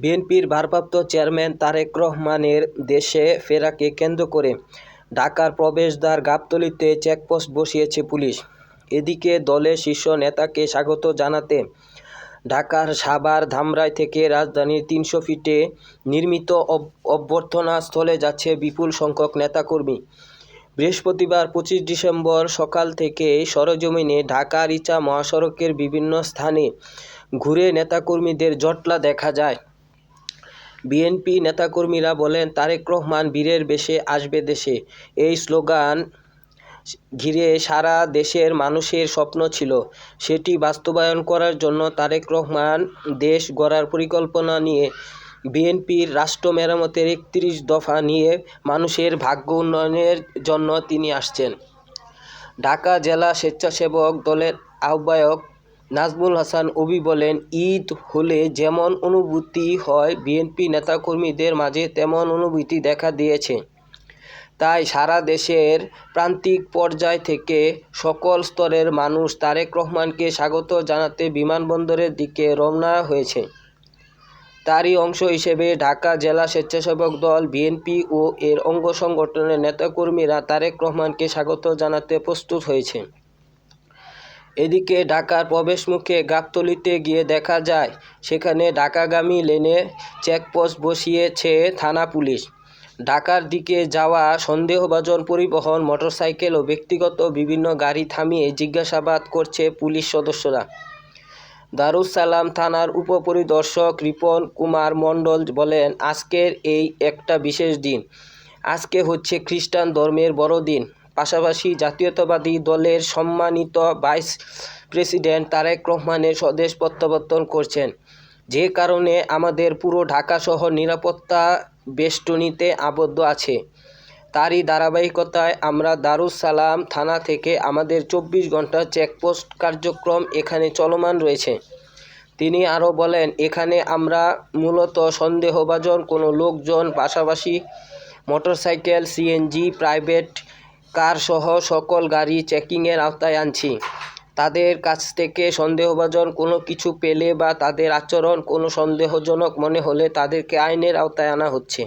বিএনপির ভারপ্রাপ্ত চেয়ারম্যান তারেক রহমানের দেশে ফেরাকে কেন্দ্র করে ঢাকার প্রবেশদ্বার গাবতলিতে চেকপোস্ট বসিয়েছে পুলিশ। এদিকে দলের শীর্ষ নেতাকে স্বাগত জানাতে ঢাকার সাভার ধামরাই থেকে রাজধানীর তিনশো ফিটে নির্মিত অভ- অভ্যর্থনা স্থলে যাচ্ছে বিপুল সংখ্যক নেতাকর্মী। বৃহস্পতিবার পঁচিশ ডিসেম্বর সকাল থেকে সরজমিনে ঢাকা রিচা মহাসড়কের বিভিন্ন স্থানে ঘুরে নেতাকর্মীদের জটলা দেখা যায়। বিএনপি নেতাকর্মীরা বলেন, তারেক রহমান বীরের বেশে আসবে দেশে। এই স্লোগান ঘিরে সারা দেশের মানুষের স্বপ্ন ছিল। সেটি বাস্তবায়ন করার জন্য তারেক রহমান দেশ গড়ার পরিকল্পনা নিয়ে বিএনপির রাষ্ট্র মেরামতের একত্রিশ দফা নিয়ে মানুষের ভাগ্য উন্নয়নের জন্য তিনি আসছেন। ঢাকা জেলা স্বেচ্ছাসেবক দলের আহ্বায়ক নাজমুল হাসান অবি বলেন, ঈদ হলে যেমন অনুভূতি হয়, বিএনপি নেতাকর্মীদের মাঝে তেমন অনুভূতি দেখা দিয়েছে। তাই সারা দেশের প্রান্তিক পর্যায় থেকে সকল স্তরের মানুষ তারেক রহমানকে স্বাগত জানাতে বিমানবন্দরের দিকে রওনা হয়েছে। তারই অংশ হিসেবে ঢাকা জেলা স্বেচ্ছাসেবক দল, বিএনপি ও এর অঙ্গ সংগঠনের নেতাকর্মীরা তারেক রহমানকে স্বাগত জানাতে প্রস্তুত হয়েছে। এদিকে ঢাকার প্রবেশমুখে গাবতলীতে গিয়ে দেখা যায়, সেখানে ঢাকাগামী লেনে চেকপোস্ট বসিয়েছে থানা পুলিশ। ঢাকার দিকে যাওয়া সন্দেহভাজন পরিবহন, মোটরসাইকেল ও ব্যক্তিগত বিভিন্ন গাড়ি থামিয়ে জিজ্ঞাসাবাদ করছে পুলিশ সদস্যরা। দারুস সালাম থানার উপপরিদর্শক রিপন কুমার মণ্ডল বলেন, আজকের এই একটা বিশেষ দিন। আজকে হচ্ছে খ্রিস্টান ধর্মের বড়দিন। পাশাপাশি জাতীয়তাবাদী দলের সম্মানিত ভাইস প্রেসিডেন্ট তারেক রহমানের স্বদেশ প্রত্যাবর্তন করছেন। যে কারণে আমাদের পুরো ঢাকা শহর নিরাপত্তা বেষ্টনীতে আবদ্ধ আছে। তারই ধারাবাহিকতায় আমরা দারুস সালাম থানা থেকে আমাদের চব্বিশ ঘণ্টা চেকপোস্ট কার্যক্রম এখানে চলমান রয়েছে। তিনি আরও বলেন, এখানে আমরা মূলত সন্দেহভাজন কোনো লোকজন, পাশাপাশি মোটরসাইকেল, সিএনজি, প্রাইভেট কারসহ সকল গাড়ি চেকিংয়ের আওতায় আনছি। তাদের কাছ থেকে সন্দেহভাজন কোনো কিছু পেলে বা তাদের আচরণ কোনো সন্দেহজনক মনে হলে তাদেরকে আইনের আওতায় আনা হচ্ছে।